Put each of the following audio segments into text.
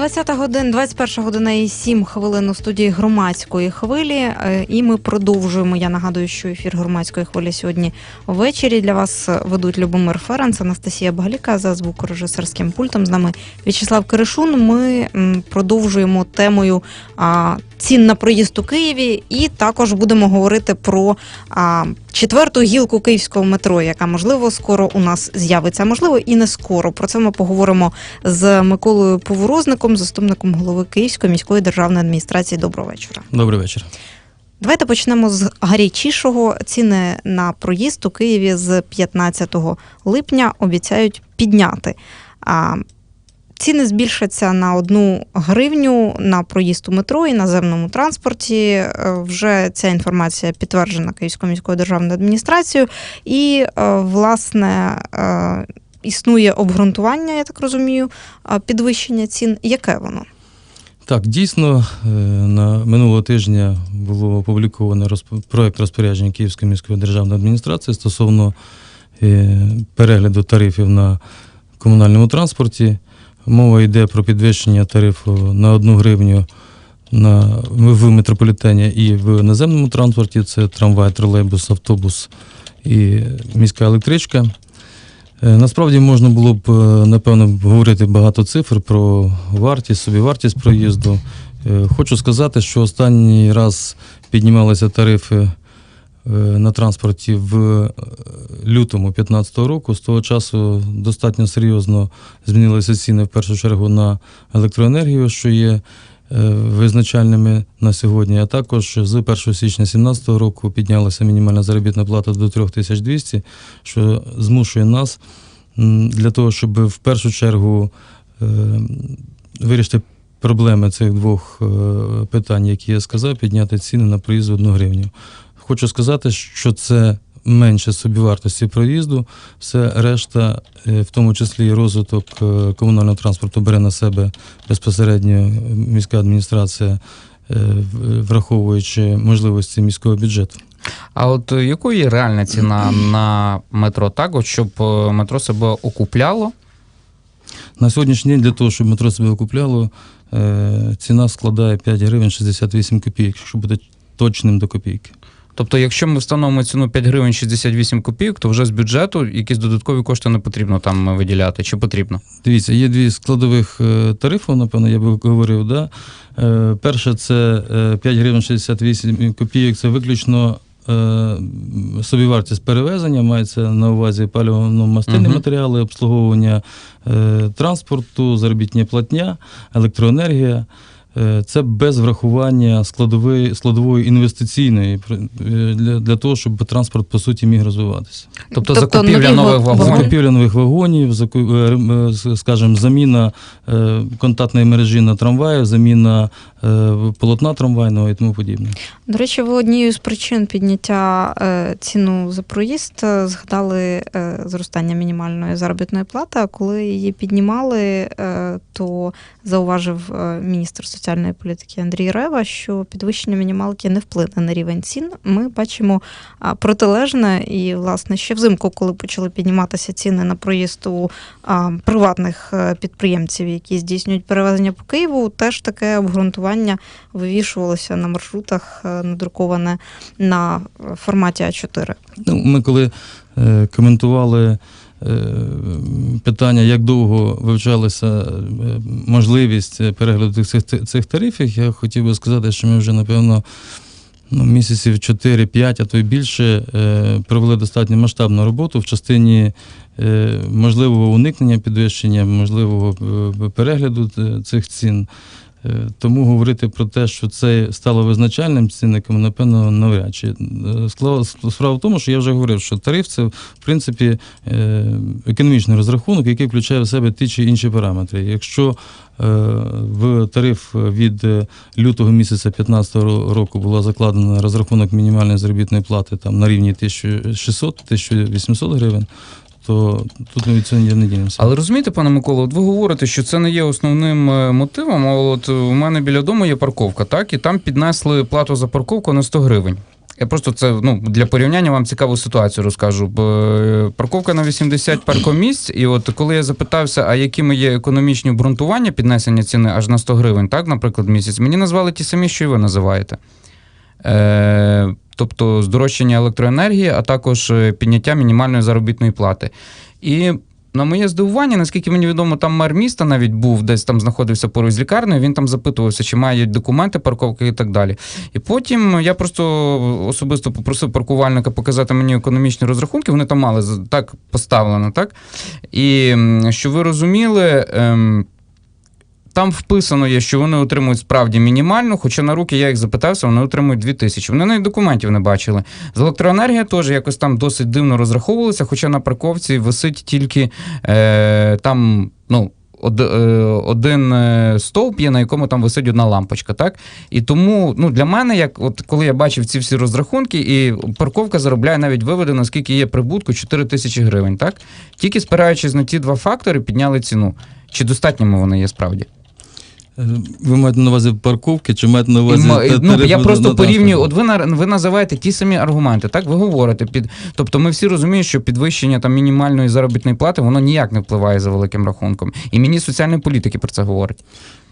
20 годин, 21 година і 7 хвилин у студії громадської хвилі. Е, І ми продовжуємо. Я нагадую, що ефір громадської хвилі сьогодні ввечері. Для вас ведуть Любомир Ференц, Анастасія Багаліка за звукорежисерським пультом. З нами В'ячеслав Киришун. Ми продовжуємо темою цін на проїзд у Києві, і також будемо говорити про а, четверту гілку київського метро, яка можливо скоро у нас з'явиться, а можливо і не скоро. Про це ми поговоримо з Миколою Поворозником, заступником голови Київської міської державної адміністрації. Доброго вечора. Добрий вечір. Давайте почнемо з гарячішого. Ціни на проїзд у Києві з 15 липня обіцяють підняти. Ціни збільшаться на одну гривню на проїзд у метро і наземному транспорті. Е, Вже ця інформація підтверджена Київською міською державною адміністрацією. І, е, власне, е, існує обґрунтування, я так розумію, підвищення цін. Яке воно? Так, дійсно, на минулого тижня було опубліковано проект розпорядження Київської міської державної адміністрації стосовно перегляду тарифів на комунальному транспорті. Мова йде про підвищення тарифу на одну гривню на, в метрополітені і в наземному транспорті. Це трамвай, тролейбус, автобус і міська електричка. Е, Насправді можна було б, е, напевно, говорити багато цифр про вартість, собівартість проїзду. Е, Хочу сказати, що останній раз піднімалися тарифи на транспорті в е, лютому 2015 року. З того часу достатньо серйозно змінилися ціни в першу чергу на електроенергію, що є е, визначальними на сьогодні. А також з 1 січня 2017 року піднялася мінімальна заробітна плата до 3200, що змушує нас для того, щоб в першу чергу е, вирішити проблеми цих двох е, питань, які я сказав, підняти ціни на проїзд в одну гривню. Хочу сказати, що це менше собівартості проїзду, все решта, е, в тому числі і розвиток е, комунального транспорту, бере на себе безпосередньо міська адміністрація, е, враховуючи можливості міського бюджету. А от якою є реальна ціна на метро так, от щоб метро себе окупляло? На сьогоднішній день для того, щоб метро себе окупляло, ціна складає 5 гривень 68 копійок, якщо бути точним до копійки. Тобто, якщо ми встановимо ціну 5 гривень 68 копійок, то вже з бюджету якісь додаткові кошти не потрібно там виділяти, чи потрібно? Дивіться, є дві складових е, тарифу, напевно, я би говорив. Да? Е, Перше, це е, 5 гривень 68 копійок, це виключно е, собівартість перевезення, мається на увазі паливно-мастильні Мгм. матеріали, обслуговування е, транспорту, заробітня платня, електроенергія. Е, Це без врахування складової, складової інвестиційної пр- е, для, для того, щоб транспорт по суті міг розвиватися. Тобто, Тобто закупівля нових вагонів. Закупівля нових вагонів, е, скажімо, заміна контактної мережі на трамваї, заміна полотна трамвайного і тому подібне. До речі, ви однією з причин підняття ціну за проїзд згадали зростання мінімальної заробітної плати. А коли її піднімали, то зауважив міністр соціальної політики Андрій Рева, що підвищення мінімалки не вплине на рівень цін. Ми бачимо протилежне, і власне ще взимку, коли почали підніматися ціни на проїзд у приватних е, підприємців, які здійснюють перевезення по Києву, теж таке обґрунтування вивішувалося на маршрутах, е, надруковане на е, форматі А4. Ну, ми коли коментували питання, як довго вивчалася е, можливість перегляду цих, цих тарифів, я хотів би сказати, що ми вже, напевно, ну, місяців 4-5, а то й більше, е, провели достатньо масштабну роботу в частині е, можливого уникнення підвищення, можливого е, перегляду е, цих цін. Е, Тому говорити про те, що це стало визначальним цінником, напевно, навряд чи. Е, Справа в тому, що я вже говорив, що тариф це в принципі е, економічний розрахунок, який включає в себе ті чи інші параметри. Якщо в тариф від лютого місяця 2015 року була закладена розрахунок мінімальної заробітної плати там на рівні 1600-1800 гривень, то тут від цього не дінемося. Але розумієте, пане Миколо, от ви говорите, що це не є основним е, мотивом. А от у мене біля дому є парковка, так, і там піднесли плату за парковку на 100 гривень. Я просто це ну, для порівняння вам цікаву ситуацію розкажу. Е, парковка на 80 паркомісць, і от коли я запитався, а якими є економічні обґрунтування піднесення ціни аж на 100 гривень, так, наприклад, місяць, мені назвали ті самі, що і ви називаєте. Е, тобто здорожчання електроенергії, а також е, підняття мінімальної заробітної плати. І на моє здивування, наскільки мені відомо, там мер міста навіть був, десь там знаходився поруч з лікарнею, він там запитувався, чи мають документи парковки і так далі. І потім я просто особисто попросив паркувальника показати мені економічні розрахунки, вони там мали так поставлено, так? І що ви розуміли. Ем, там вписано є, що вони отримують справді мінімальну, хоча на руки я їх запитався, вони отримують 2 тисячі. Вони навіть документів не бачили. З електроенергія теж якось там досить дивно розраховувалися, хоча на парковці висить тільки е, там, ну. е, Один е, стовп є, на якому там висить одна лампочка, так? І тому ну, для мене, як от коли я бачив ці всі розрахунки, і парковка заробляє навіть виведено, скільки є прибутку 4 тисячі гривень, так? Тільки спираючись на ті два фактори, підняли ціну. Чи достатніми вони є справді? Ви маєте на увазі парковки чи маєте на увазі. І ну, я просто на порівнюю. От ви ви називаєте ті самі аргументи, так ви говорите під. Тобто, ми всі розуміємо, що підвищення там мінімальної заробітної плати воно ніяк не впливає за великим рахунком. І мені соціальної політики про це говорить.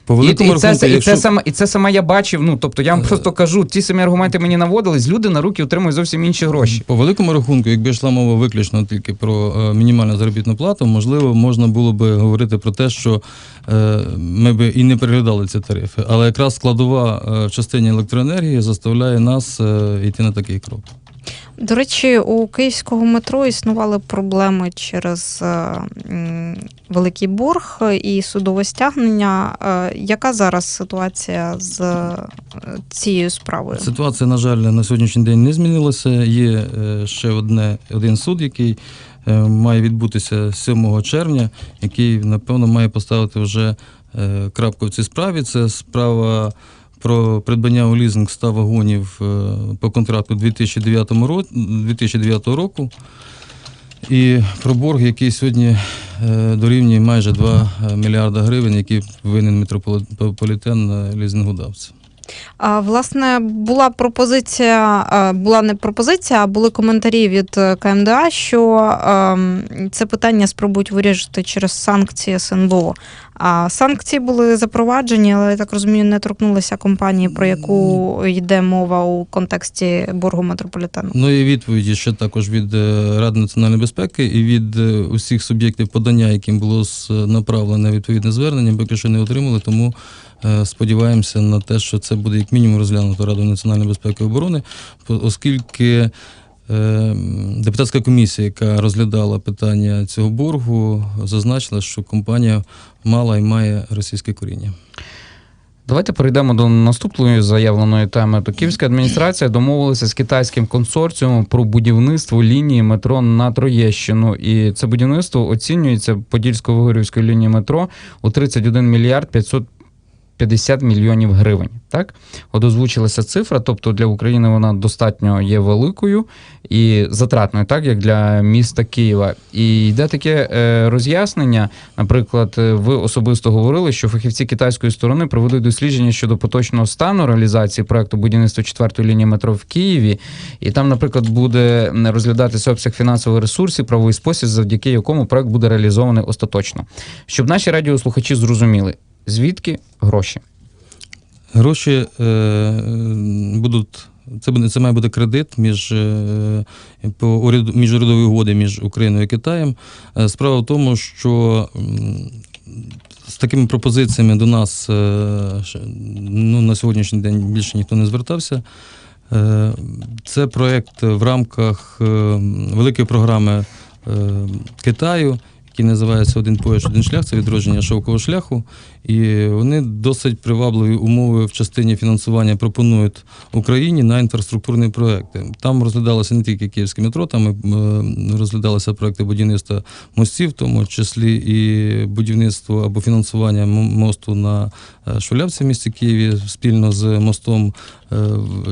По І, великому і, це, рахунку, і, якщо... це саме, і це саме я бачив. Ну тобто я вам просто кажу, ті самі аргументи мені наводились, люди на руки отримують зовсім інші гроші. По великому рахунку, якби йшла мова виключно тільки про е, мінімальну заробітну плату, можливо, можна було би говорити про те, що е, ми би і не переглядали ці тарифи. Але якраз складова е, в частині електроенергії заставляє нас е, йти на такий крок. До речі, у київського метро існували проблеми через е, великий борг і судове стягнення. Е, Яка зараз ситуація з е, цією справою? Ситуація, на жаль, на сьогоднішній день не змінилася. Є ще одне, один суд, який має відбутися 7 червня, який, напевно, має поставити вже крапку в цій справі. Це справа про придбання у лізинг 100 вагонів е, по контракту 2009 ро- 2009 року. І про борг, який сьогодні е, дорівнює майже 2 мільярда гривень, який винен метрополітен е, лізингодавця. А, власне, була пропозиція, е, була не пропозиція, а були коментарі від е, КМДА, що ем, це питання спробують вирішити через санкції СНБО. А санкції були запроваджені, але я так розумію, не торкнулися компанії, про яку йде мова у контексті боргу метрополітену. Ну і відповіді ще також від е, Ради національної безпеки і від е, усіх суб'єктів подання, яким було направлене відповідне звернення, поки що не отримали. Тому е, сподіваємося на те, що це буде як мінімум розглянуто Радою національної безпеки і оборони, оскільки. Е, Депутатська комісія, яка розглядала питання цього боргу, зазначила, що компанія мала і має російське коріння. Давайте перейдемо до наступної заявленої теми. То Київська адміністрація домовилася з китайським консорціумом про будівництво лінії метро на Троєщину. І це будівництво оцінюється Подільсько-Вигорівської лінії метро у 31 мільярд 550 мільйонів гривень. Так, от озвучилася цифра, тобто для України вона достатньо є великою і затратною, так як для міста Києва. І йде таке е, роз'яснення. Наприклад, е, ви особисто говорили, що фахівці китайської сторони проведуть дослідження щодо поточного стану реалізації проекту будівництва четвертої лінії метро в Києві. І там, наприклад, буде розглядатися обсяг фінансових ресурсів, правовий спосіб, завдяки якому проект буде реалізований остаточно. Щоб наші радіослухачі зрозуміли, звідки гроші. Гроші е, будуть. Це буде це має бути кредит між е, по уряду міжурядової угоди між Україною і Китаєм. Е, Справа в тому, що з такими пропозиціями до нас е, ну, на сьогоднішній день більше ніхто не звертався. Це проєкт в рамках великої програми Китаю, який називається Один пояс, один шлях, це відродження шовкового шляху. І вони досить привабливі умови в частині фінансування пропонують Україні на інфраструктурні проекти. Там розглядалося не тільки київське метро, там е, розглядалися проекти будівництва мостів, в тому числі і будівництво або фінансування мосту на е, Шулявці в місті Києві спільно з мостом е,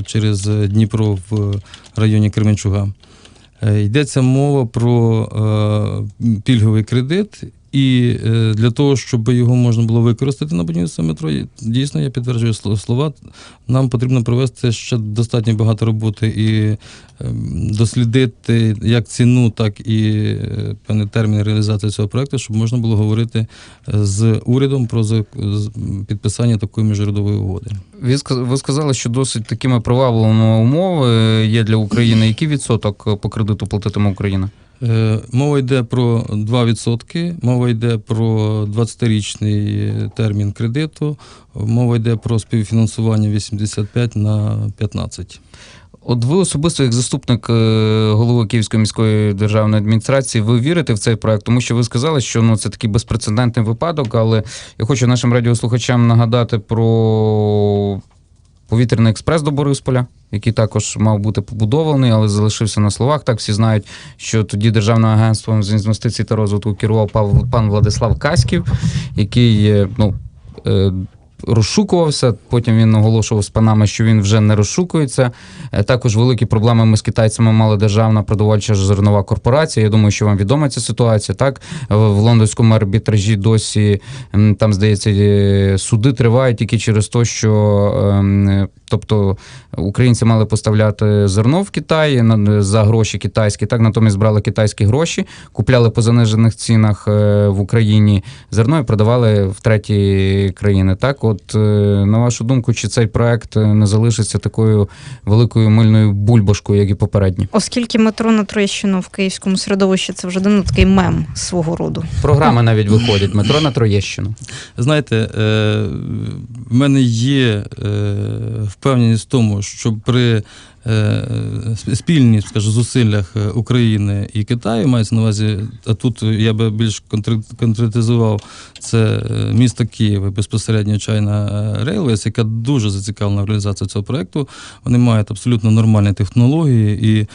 через Дніпро в районі Кременчуга. Е, Йдеться мова про е, пільговий кредит, І е, для того, щоб його можна було використати на будівництво метро, дійсно я підтверджую сло- слова. Нам потрібно провести ще достатньо багато роботи і ем, дослідити як ціну, так і е, певний термін реалізації цього проекту, щоб можна було говорити е, з урядом про підписання такої міжурядової угоди. Ви сказали, що досить такими привабливими умови є для України. Який відсоток по кредиту платитиме Україна? Е, Мова йде про 2%, мова йде про 20-річний термін кредиту, мова йде про співфінансування 85 на 15. От ви особисто, як заступник е, голови Київської міської державної адміністрації, ви вірите в цей проект, тому що ви сказали, що ну це такий безпрецедентний випадок. Але я хочу нашим радіослухачам нагадати про повітряний експрес до Борисполя, який також мав бути побудований, але залишився на словах. Так всі знають, що тоді державним агентством з інвестицій та розвитку керував пан Владислав Каськів, який е, ну. Розшукувався, потім він оголошував з панами, що він вже не розшукується. Е, Також великі проблеми ми з китайцями мали державна продовольча зернова корпорація. Я думаю, що вам відома ця ситуація. Так в лондонському арбітражі досі там здається е, суди тривають тільки через те, що ем, тобто українці мали поставляти зерно в Китай за гроші китайські. Так натомість брали китайські гроші, купляли по занижених цінах е, в Україні зерно і продавали в треті країни. Так, от е, на вашу думку, чи цей проект е, не залишиться такою великою мильною бульбашкою, як і попередні? Оскільки метро на Троєщину в київському середовищі це вже давно такий мем свого роду. Програми навіть виходять метро на Троєщину. Знаєте, е, в мене є впевненість в тому, що при е, спільних, скажу, зусиллях е, України і Китаю мається на увазі, а тут я би більш конкретизував це е, місто Київ і безпосередньо China Railways, яка дуже зацікавлена в реалізації цього проекту. Вони мають абсолютно нормальні технології і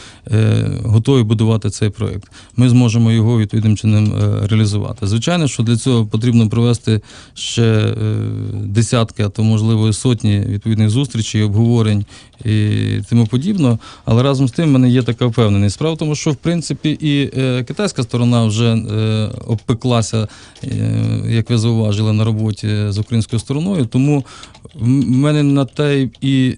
готові будувати цей проект. Ми зможемо його відповідним чином реалізувати. Звичайно, що для цього потрібно провести ще десятки, а то можливо і сотні відповідних зустрічей, обговорень і тому подібно. Але разом з тим в мене є така впевненість. Справа в тому, що в принципі і е, китайська сторона вже е, обпеклася, е, як ви зауважили, на роботі з українською стороною. Тому в мене на те і.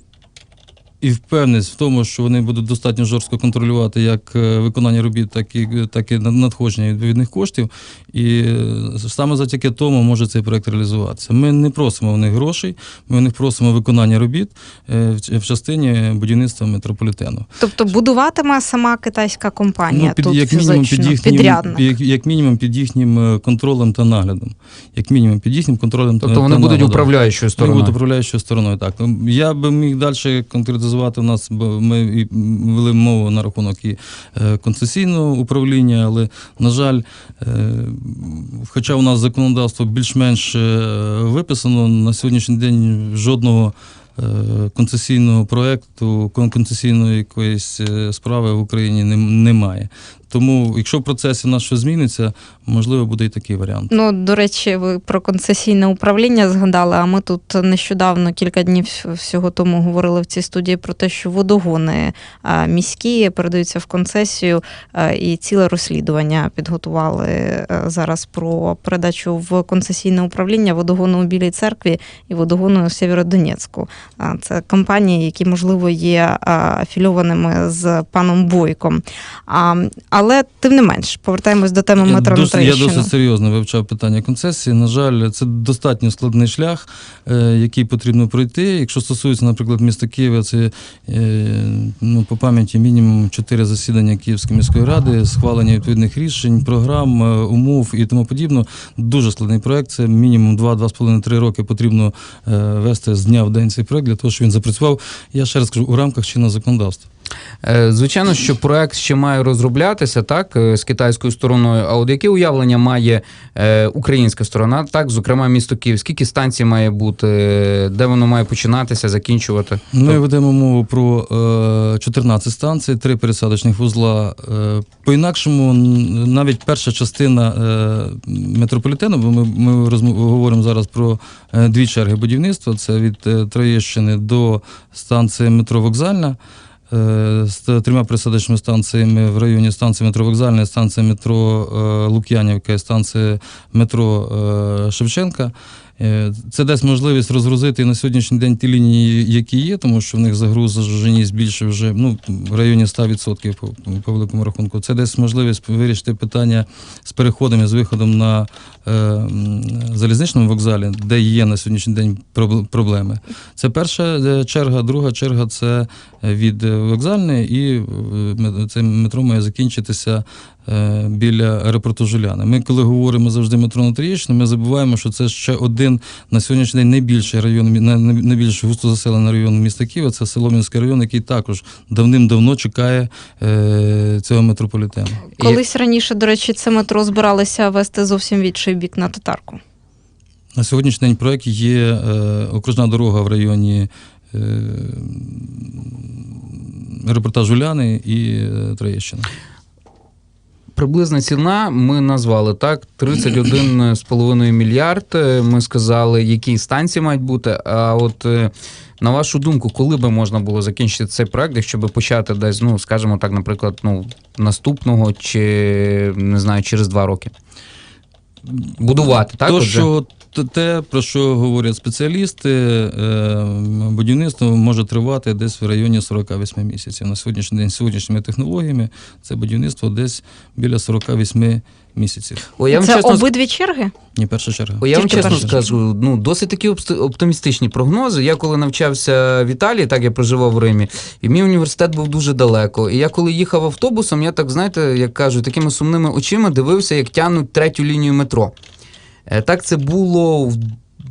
І впевненість в тому, що вони будуть достатньо жорстко контролювати як е, виконання робіт, так і так і надходження відповідних коштів. І е, саме завдяки тому може цей проект реалізуватися. Ми не просимо в них грошей, ми в них просимо виконання робіт е, в частині будівництва метрополітену. Тобто будуватиме сама китайська компанія Ну, під, тут як мінімум під їхнім, підрядник. як, як мінімум під їхнім контролем та наглядом. Як мінімум під їхнім контролем та Тобто вони будуть наглядом. управляючою Вони стороною. будуть управляючою стороною. Так Ну, я би міг далі конкретизувати у нас, ми вели мову на рахунок і е, концесійного управління, але на жаль, е, хоча у нас законодавство більш-менш е, виписано, на сьогоднішній день жодного. Концесійного проекту, концесійної якоїсь справи в Україні немає. Тому, якщо в процесі в нас щось зміниться, можливо, буде і такий варіант. Ну, до речі, ви про концесійне управління згадали. А ми тут нещодавно, кілька днів всього тому, говорили в цій студії про те, що водогони міські передаються в концесію, і ціле розслідування підготували е, зараз про передачу в концесійне управління водогону у Білій церкві і водогону у Сєвєродонецьку. Це компанії, які можливо є афільованими з паном Бойком. Але тим не менш, повертаємось до теми метро на досить, я досить серйозно вивчав питання концесії. На жаль, це достатньо складний шлях, е, який потрібно пройти. Якщо стосується, наприклад, міста Києва, це е, ну, по пам'яті мінімум чотири засідання Київської міської ради, схвалення відповідних рішень, програм, е, умов і тому подібне. Дуже складний проект. Це мінімум 2-2,5-3 роки потрібно вести з дня в день цей проект для того, щоб він запрацював. Я ще раз кажу, у рамках чинного законодавства. Е, Звичайно, що проект ще має розроблятися так е, з китайською стороною. А от яке уявлення має е, українська сторона, так, зокрема, місто Київ, скільки станцій має бути, де воно має починатися, закінчувати? Ми ведемо мову про е, 14 станцій, три пересадочних вузла. Е, по-інакшому, навіть перша частина метрополітену, бо ми, ми говоримо зараз про дві черги будівництва: це від Троєщини до станції метро Вокзальна. Е, з трьома присадочними станціями в районі станції метро Вокзальна, станція метро е, Лук'янівка і станція метро е, Шевченка. Е, Це дасть можливість розгрузити на сьогоднішній день ті лінії, які є, тому що в них загрузженість більше вже ну, в районі 100% по, по великому рахунку. Це дасть можливість вирішити питання з переходом і з виходом на е, залізничному вокзалі, де є на сьогоднішній день проблеми. Це перша е, черга, друга черга це від е, вокзальної, і це метро має закінчитися біля аеропорту Жуляни. Ми, коли говоримо завжди метро на Троєщину, ми забуваємо, що це ще один на сьогоднішній день найбільший район, найбільш густо заселений район міста Києва. Це Солом'янський район, який також давним-давно чекає е, цього метрополітену. Колись раніше, до речі, це метро збиралися вести зовсім в інший бік на татарку. На сьогоднішній день проект є е, окружна дорога в районі е, аеропорта Жуляни і Троєщини. Приблизна ціна ми назвали так: 31,5 мільярд. Е, Ми сказали, які станції мають бути. А от е, на вашу думку, коли би можна було закінчити цей проект, якщо би почати десь, ну скажімо так, наприклад, ну наступного чи не знаю, через два роки? Будувати, так? То, отже? що, те, про що говорять спеціалісти, е, будівництво може тривати десь в районі 48 місяців. На сьогоднішній день з сьогоднішніми технологіями це будівництво десь біля 48 місяців. Ой, я вам це чесно обидві черги? Ні, перша черга. О, я вам чесно перше. скажу, ну досить такі оптимістичні прогнози. Я коли навчався в Італії, так я проживав в Римі, і мій університет був дуже далеко. І я коли їхав автобусом, я так знаєте, як кажуть, такими сумними очима дивився, як тягнуть третю лінію метро. Е, Так це було в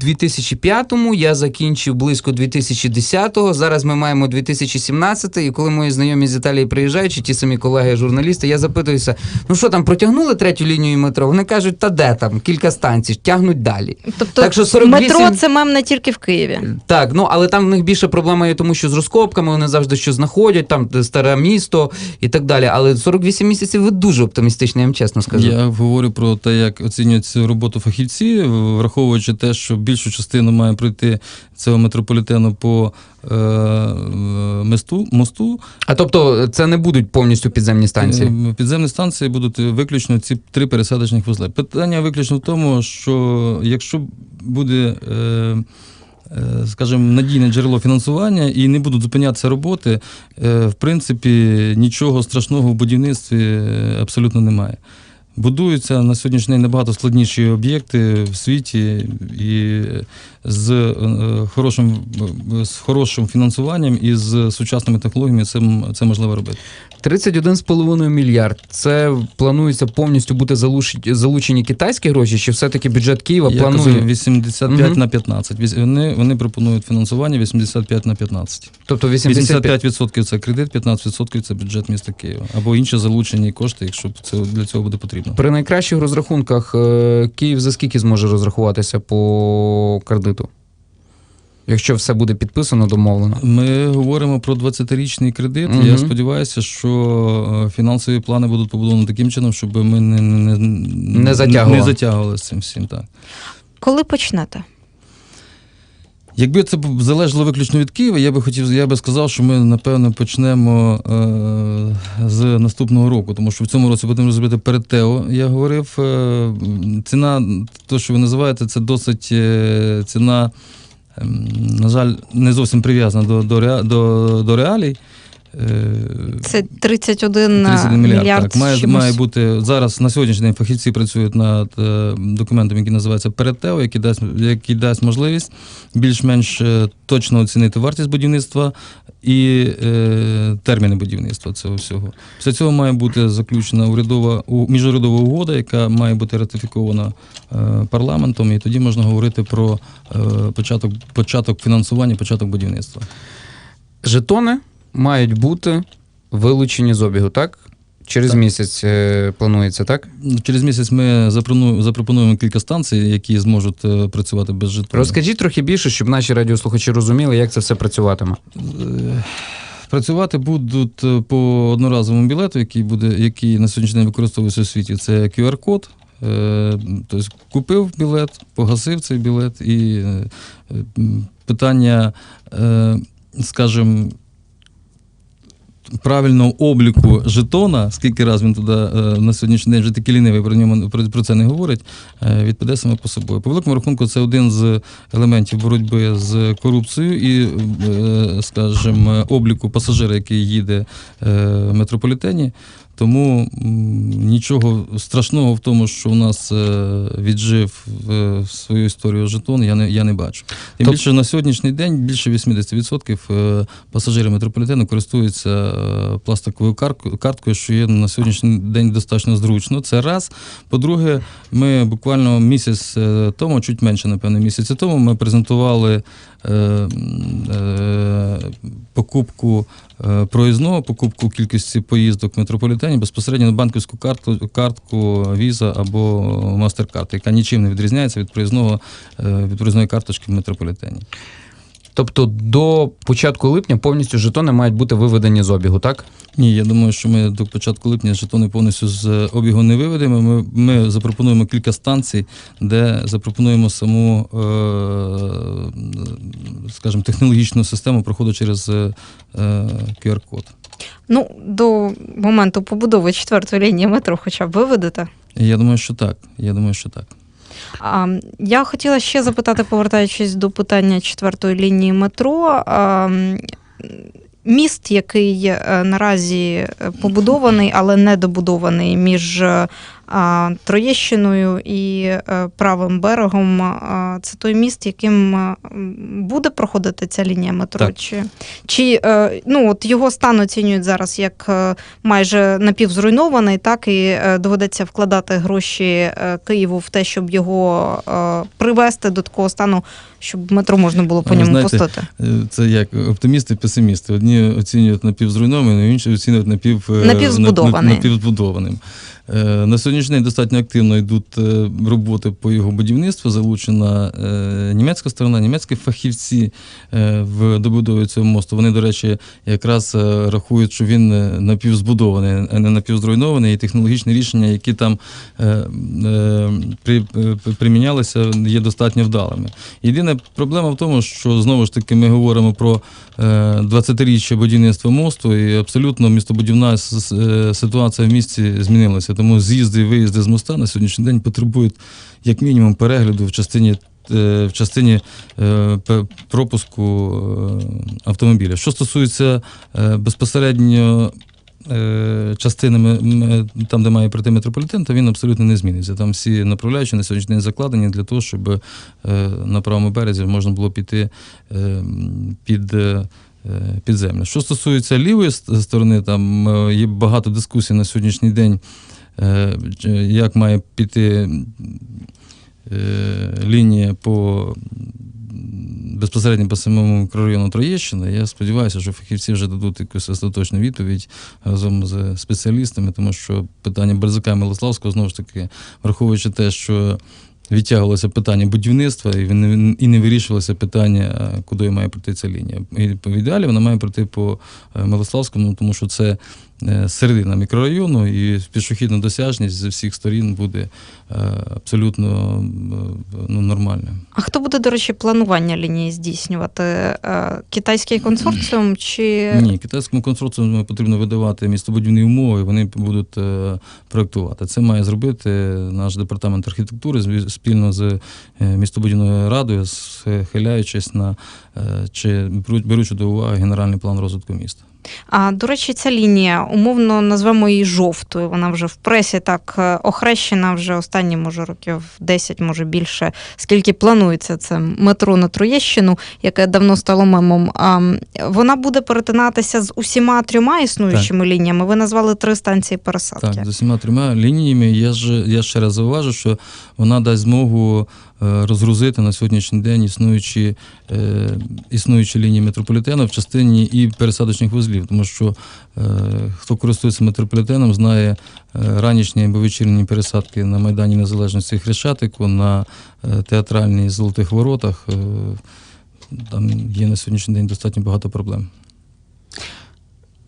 2005-му, я закінчив близько 2010-го. Зараз ми маємо 2017 і коли мої знайомі з Італії приїжджають, чи ті самі колеги-журналісти, я запитуюся: ну що там, протягнули третю лінію метро? Вони кажуть, та де там, кілька станцій, тягнуть далі. Тобто Так що 48 метро це мем не тільки в Києві. Так, ну але там в них більше проблема є, тому що з розкопками вони завжди щось знаходять, там старе місто і так далі. Але 48 місяців ви дуже оптимістичні, я вам чесно скажу. Я говорю про те, як оцінюють цю роботу фахівці, враховуючи те, що більшу частину має пройти цього метрополітену по е, мосту, мосту. А тобто це не будуть повністю підземні станції. Е, Підземні станції будуть виключно ці три пересадочних вузли. Питання виключно в тому, що якщо буде. Е, е, Скажімо, надійне джерело фінансування і не будуть зупинятися роботи, е, в принципі, нічого страшного в будівництві е, абсолютно немає. Будуються на сьогоднішній день набагато складніші об'єкти в світі і з е, хорошим, з хорошим фінансуванням і з сучасними технологіями це, це можливо робити. 31,5 мільярд. Це планується повністю бути залуч- залучені китайські гроші, чи все-таки бюджет Києва Я планує. казав, 85 Мгм. на 15. Віс- Вони, вони пропонують фінансування 85 на 15. Тобто 85... 85% це кредит, 15% це бюджет міста Києва. Або інші залучені кошти, якщо це для цього буде потрібно. При найкращих розрахунках е, Київ за скільки зможе розрахуватися по кредиту? Якщо все буде підписано, домовлено. Ми говоримо про 20-річний кредит. Угу. Я сподіваюся, що е, фінансові плани будуть побудовані таким чином, щоб ми не, не, Не затягували. не затягували з цим всім. Так. Коли почнете? Якби це залежало виключно від Києва, я би хотів, я би сказав, що ми напевно почнемо е, з наступного року, тому що в цьому році будемо розробити перед ТЕО. Я говорив, е, ціна, то, що ви називаєте, це досить е, ціна, е, на жаль, не зовсім прив'язана до, до, до, до реалій. Е, Це 31, 31 мільярд. мільярд. Так, має, чимось. має бути зараз на сьогоднішній день фахівці працюють над е, документом, який називається Передтео, який дасть, який дасть можливість більш-менш е, точно оцінити вартість будівництва і е, терміни будівництва цього всього. Після цього має бути заключена урядова міжурядова угода, яка має бути ратифікована е, парламентом, і тоді можна говорити про е, початок, початок фінансування, початок будівництва. Жетони мають бути вилучені з обігу, так? Через Так. місяць е, планується, так? Через місяць ми запропонуємо кілька станцій, які зможуть е, працювати без житла. Розкажіть трохи більше, щоб наші радіослухачі розуміли, як це все працюватиме. Е, Працювати будуть по одноразовому білету, який буде, який на сьогоднішній день використовується у світі. Це QR-код. Тобто купив білет, погасив цей білет, і питання, скажімо, правильного обліку жетона, скільки раз він туди е, на сьогоднішній день вже такий лінивий про ньому про, це не говорить, е, відпаде саме по собою. По великому рахунку, це один з елементів боротьби з корупцією і, е, скажімо, обліку пасажира, який їде в метрополітені. Тому нічого страшного в тому, що у нас е, віджив е, свою історію жетон, я не, я не бачу. Тим Тоб- більше на сьогоднішній день більше 80% е, пасажирів метрополітену користуються пластиковою карткою, що є на сьогоднішній день достатньо зручно. Це раз. По-друге, ми буквально місяць тому, чуть менше, напевно, місяця тому, ми презентували покупку е, проїзного, покупку кількості поїздок в метрополітені безпосередньо на банківську картку, картку Visa або MasterCard, яка нічим не відрізняється від проїзного е, від проїзної карточки в метрополітені. Тобто до початку липня повністю жетони мають бути виведені з обігу, так? Ні, я думаю, що ми до початку липня жетони повністю з обігу не виведемо. Ми, ми запропонуємо кілька станцій, де запропонуємо саму, е, скажімо, технологічну систему проходу через е, QR-код. Ну, до моменту побудови четвертої лінії метро хоча б виведете. Я думаю, що так. Я думаю, що так. А, я хотіла ще запитати, повертаючись до питання четвертої лінії метро. А, міст, який е, наразі е, побудований, але не добудований між е, Троєщиною і е, правим берегом, це той міст, яким е, буде проходити ця лінія метро? Так. Чи, чи е, ну, от його стан оцінюють зараз як майже напівзруйнований, так і доведеться вкладати гроші Києву в те, щоб його привести до такого стану, щоб метро можна було по ньому знаєте, пустити. Це як оптимісти, песимісти. Одні оцінюють напівзруйнованим, інші оцінюють напів, Напівзбудований. напівзбудованим. Е, На сьогоднішній день достатньо активно йдуть е, роботи по його будівництву. Залучена е, німецька сторона, німецькі фахівці в добудові цього мосту. Вони, до речі, якраз рахують, що він напівзбудований, а не напівзруйнований, і технологічні рішення, які там при, примінялися, є достатньо вдалими. Єдина проблема в тому, що знову ж таки ми говоримо про е, 20-річчя будівництва мосту, і абсолютно містобудівна ситуація в місті змінилася. Тому з'їзди і виїзди з моста на сьогоднішній день потребують як мінімум перегляду в частині. е, В частині е, пропуску е, автомобіля. Що стосується безпосередньо частинами, там, де має пройти метрополітен, то він абсолютно не зміниться. Там всі направляючі на сьогоднішній день закладені для того, щоб на правому березі можна було піти під. Під землю. Що стосується лівої сторони, там є багато дискусій на сьогоднішній день, як має піти е, лінія по безпосередньо по самому мікрорайону Троєщина. Я сподіваюся, що фахівці вже дадуть якусь остаточну відповідь разом з спеціалістами, тому що питання Березака і Милославського знову ж таки, враховуючи те, що відтягувалося питання будівництва і не, і не вирішувалося питання, куди має пройти ця лінія. І в ідеалі вона має пройти по е, Милославському, тому що це е, середина мікрорайону, і пішохідна досяжність з всіх сторін буде е, абсолютно е, ну, нормальною. А хто буде, до речі, планування лінії здійснювати? Е, Китайський консорціум чи Ні, китайському консорціуму потрібно видавати містобудівні умови, і вони будуть е, проектувати. Це має зробити наш департамент архітектури спільно з е, містобудівною радою, схиляючись на е, чи беручи до уваги генеральний план розвитку міста. А до речі, ця лінія умовно назвемо її жовтою. Вона вже в пресі так е, охрещена вже останні, може, років 10, може більше. Скільки планується це метро на Троєщину, яке давно стало мемом. Вона буде перетинатися з усіма трьома існуючими лініями. Ви назвали три станції пересадки. Так, з усіма трьома лініями. Я ж я ще раз зауважу, що вона дасть змогу розгрузити на сьогоднішній день існуючі, е, існуючі лінії метрополітену в частині і пересадочних вузлів, тому що е, хто користується метрополітеном, знає е, ранішні або вечірні пересадки на Майдані Незалежності Хрещатику, на е, театральній Золотих Воротах. Е, там є на сьогоднішній день достатньо багато проблем.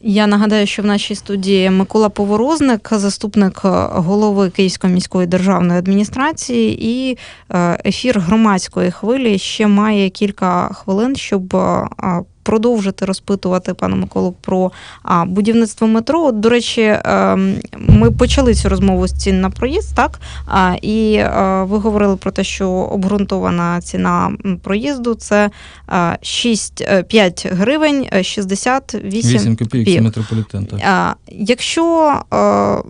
Я нагадаю, що в нашій студії Микола Поворозник, заступник е, голови Київської міської державної адміністрації, і е, ефір громадської хвилі ще має кілька хвилин, щоб е, продовжити розпитувати пана Миколу про а, будівництво метро. От, До речі, ем, ми почали цю розмову з цін на проїзд, так? А, і е, ви говорили про те, що обґрунтована ціна проїзду це е, 6, е, 5 гривень е, 68 8 копійок це метрополітен. Так. а, якщо е,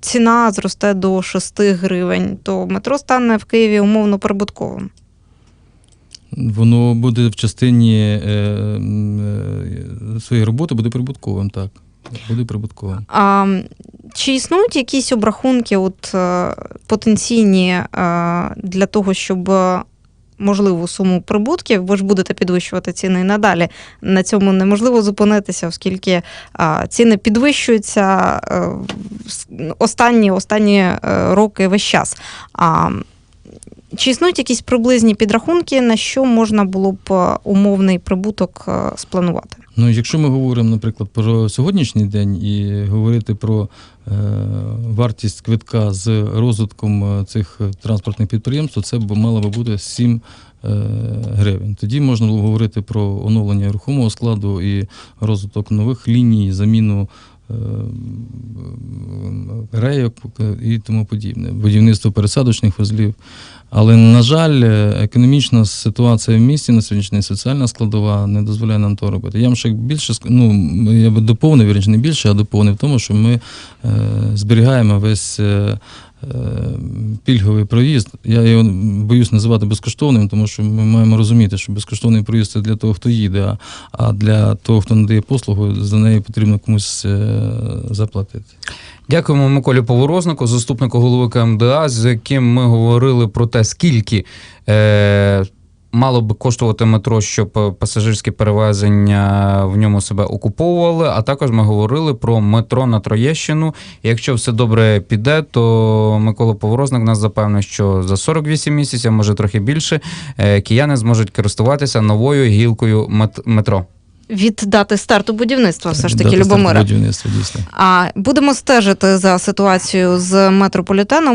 ціна зросте до 6 гривень, то метро стане в Києві умовно прибутковим. Воно буде в частині е, е, своєї роботи буде прибутковим, так. Буде прибутковим. А, чи існують якісь обрахунки, от, е, потенційні е, для того, щоб е, можливу суму прибутків, ви ж будете підвищувати ціни і надалі. На цьому неможливо зупинитися, оскільки ціни підвищуються останні, останні роки весь час. А, чи існують якісь приблизні підрахунки, на що можна було б е, умовний прибуток е, спланувати? Ну, якщо ми говоримо, наприклад, про сьогоднішній день і говорити про е, вартість квитка з розвитком е, цих транспортних підприємств, то це б мало би бути 7 е, гривень. Тоді можна було говорити про оновлення рухомого складу і розвиток нових ліній, заміну. Рейок і тому подібне, будівництво пересадочних вузлів. Але, на жаль, е, економічна ситуація в місті на сьогоднішній соціальна складова не дозволяє нам то робити. Я вам ще більше ну, я би доповнив, вірніше, не більше, а доповнив тому, що ми е, зберігаємо весь е, пільговий проїзд. Я його боюсь називати безкоштовним, тому що ми маємо розуміти, що безкоштовний проїзд це для того, хто їде, а, а для того, хто надає послугу, за неї потрібно комусь е, заплатити. Дякуємо Миколі Поворознику, заступнику голови КМДА, з яким ми говорили про те, скільки е, мало би коштувати метро, щоб е, пасажирські перевезення в ньому себе окуповували. А також ми говорили про метро на Троєщину. Якщо все добре піде, то Микола Поворозник нас запевнив, що за 48 місяців, може трохи більше, е, кияни зможуть користуватися новою гілкою мет- метро. Від дати старту будівництва, все ж таки, Любомира. Будівництва, дійсно. А будемо стежити за ситуацією з метрополітеном.